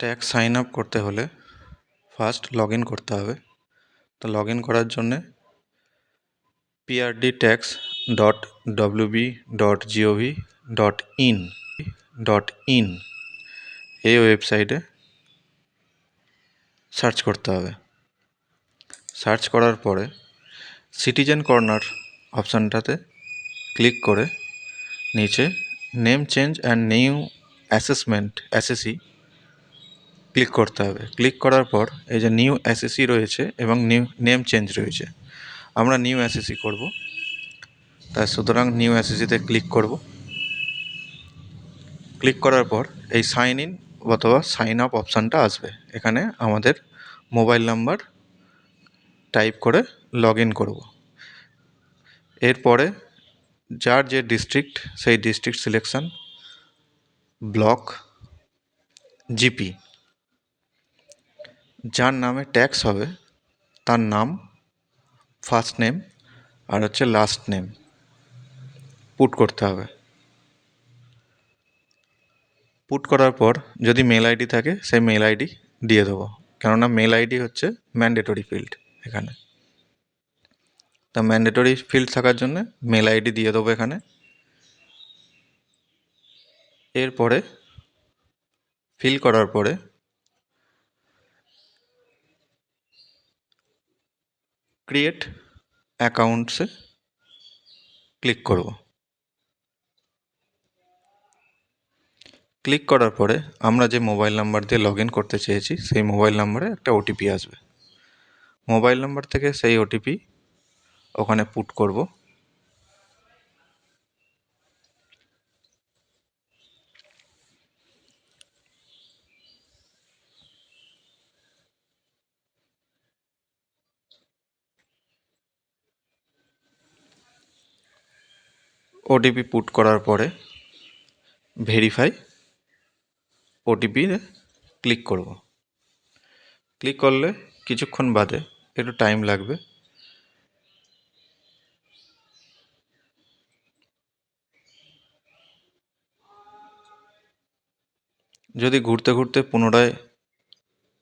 Tax sign up করতে হলে first log in করতে হবে। তো লগ ইন করার জন্যে PRD tax dot WB dot GOV dot in dot in এই ওয়েবসাইটে সার্চ করতে হবে। সার্চ করার পরে সিটিজেন কর্নার অপশানটাতে ক্লিক করে নিচে name change and new assessment assessee click করতে হবে। ক্লিক করার পর এই যে নিউ অ্যাসেসি রয়েছে এবং নিউ, নেম চেঞ্জ রয়েছে। আমরা নিউ অ্যাসেসি করব। তাই সুতরাং নিউ অ্যাসেসিতে ক্লিক করব। ক্লিক করার পর এই সাইন ইন অথবা সাইন আপ অপশানটা আসবে। এখানে আমাদের মোবাইল নাম্বার টাইপ করে লগ ইন করব। এরপরে যার যে ডিস্ট্রিক্ট, সেই ডিস্ট্রিক্ট সিলেকশান ব্লক জিপি। যার নামে ট্যাক্স হবে, তার নাম ফার্স্ট নেম আর হচ্ছে লাস্ট নেম পুট করতে হবে। পুট করার পর যদি মেল আইডি থাকে, সেই মেল আইডি দিয়ে দেবো। কেননা মেল আইডি হচ্ছে ম্যান্ডেটরি ফিল্ড এখানে। তা ম্যান্ডেটরি ফিল্ড থাকার জন্য মেল আইডি দিয়ে দেবো এখানে। এরপরে ফিল করার পরে ক্রিয়েট অ্যাকাউন্টসে ক্লিক করব। ক্লিক করার পরে আমরা যে মোবাইল নাম্বার দিয়ে লগ করতে চেয়েছি, সেই মোবাইল নাম্বারে একটা ওটিপি আসবে। মোবাইল নাম্বার থেকে সেই ওটিপি ওখানে পুট করব। ওটিপি পুট করার পরে ভেরিফাই ওটিপি ক্লিক করব। ক্লিক করলে কিছুক্ষণ বাদে একটু টাইম লাগবে। যদি ঘুরতে ঘুরতে পুনরায়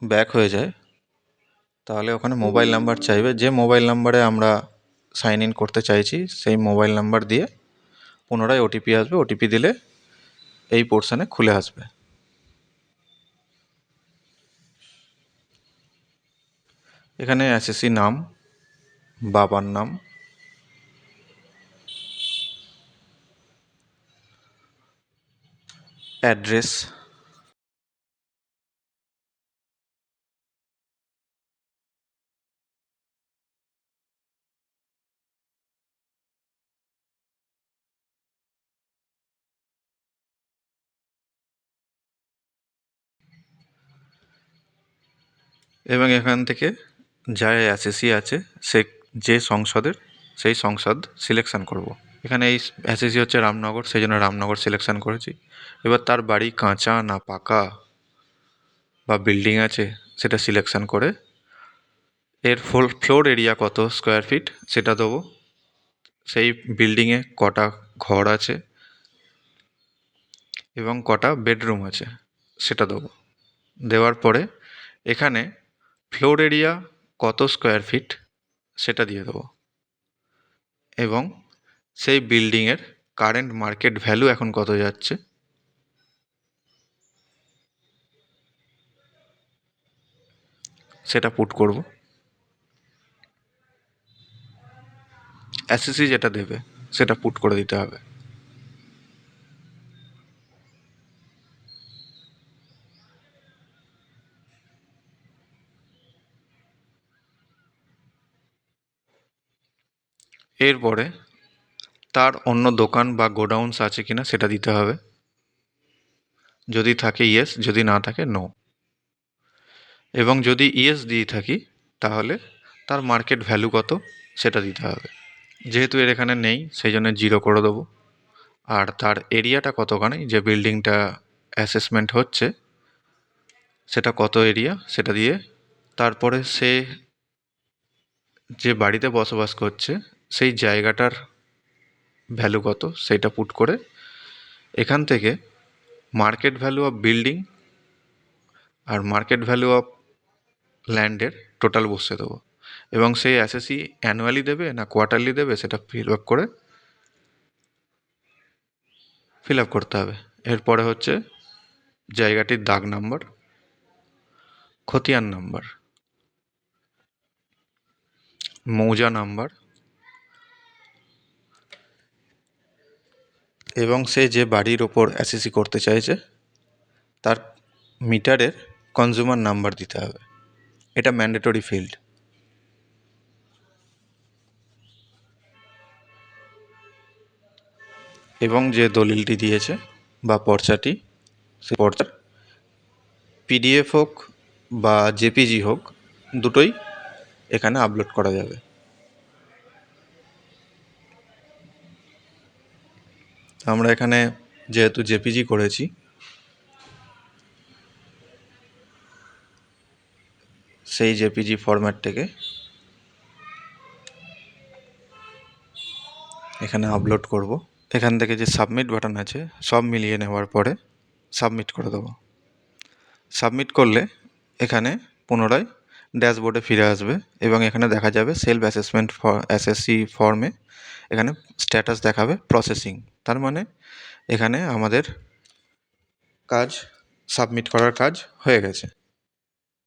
ব্যাক হয়ে যায়, তাহলে ওখানে মোবাইল নাম্বার চাইবে। যে মোবাইল নাম্বারে আমরা সাইন ইন করতে চাইছি, সেই মোবাইল নাম্বার দিয়ে পুনরায় ওটিপি আসবে ওটিপি দিলে এই পোর্শনে খুলে আসবে। এখানে এসএসসি নাম, বাবার নাম অ্যাড্রেস এবং এখান থেকে যা এসএসসি আছে, সে যে সংসদের, সেই সংসদ সিলেকশান করব। এখানে এই এসএসসি হচ্ছে রামনগর, সেই জন্য রামনগর সিলেকশান করেছি। এবার তার বাড়ি কাঁচা না পাকা বা বিল্ডিং আছে, সেটা সিলেকশান করে এর ফোল ফ্লোর এরিয়া কত স্কোয়ার ফিট সেটা দেবো। সেই বিল্ডিংয়ে কটা ঘর আছে এবং কটা বেডরুম আছে, সেটা দেবো। দেওয়ার পরে এখানে ফ্লোর এরিয়া কত স্কোয়ার ফিট সেটা দিয়ে দেবো। এবং সেই বিল্ডিংয়ের কারেন্ট মার্কেট ভ্যালু এখন কত যাচ্ছে? সেটা পুট করব। এসএসসি যেটা দেবে, সেটা পুট করে দিতে হবে। এরপরে তার অন্য দোকান বা গোডাউন্স আছে কি না সেটা দিতে হবে। যদি থাকে ইয়েস, যদি না থাকে নো। এবং যদি ইয়েস দিয়ে থাকি, তাহলে তার মার্কেট ভ্যালু কত সেটা দিতে হবে। যেহেতু এর এখানে নেই, সেই জন্য জিরো করে দেবো। আর তার এরিয়াটা কতখানি, যে বিল্ডিংটা অ্যাসেসমেন্ট হচ্ছে, সেটা কত এরিয়া, সেটা দিয়ে তারপরে সে যে বাড়িতে বসবাস করছে সেই জায়গাটার ভ্যালু কত সেইটা পুট করে এখান থেকে মার্কেট ভ্যালু অফ বিল্ডিং আর মার্কেট ভ্যালু অফ ল্যান্ডের টোটাল বসিয়ে দেবো। এবং সেই অ্যাসেসি অ্যানুয়ালি দেবে না কোয়ার্টারলি দেবে সেটা ফিল আপ করে ফিল আপ করতে হবে। এরপরে হচ্ছে জায়গাটির দাগ নাম্বার খতিয়ান নাম্বার মৌজা নাম্বার এবং সে যে বাড়ির ওপর অ্যাসেসি করতে চাইছে, তার মিটারের কনজিউমার নাম্বার দিতে হবে। এটা ম্যান্ডেটরি ফিল্ড এবং যে দলিলটি দিয়েছে বা পর্চাটি, সে পর্চার পিডিএফ হোক বা জেপিজি হোক, দুটোই এখানে আপলোড করা যাবে। আমরা এখানে যেহেতু জেপিজি করেছি, সেই জেপিজি ফরম্যাট থেকে এখানে আপলোড করব। এখান থেকে যে সাবমিট বাটন আছে, সব মিলিয়ে নেওয়ার পরে সাবমিট করে দেবো। সাবমিট করলে এখানে পুনরায় ড্যাশবোর্ডে ফিরে আসবে এবং এখানে দেখা যাবে সেলফ অ্যাসেসমেন্ট এসএসসি ফর্মে এখানে স্ট্যাটাস দেখাবে প্রসেসিং তার মানে এখানে আমাদের কাজ সাবমিট করার কাজ হয়ে গেছে।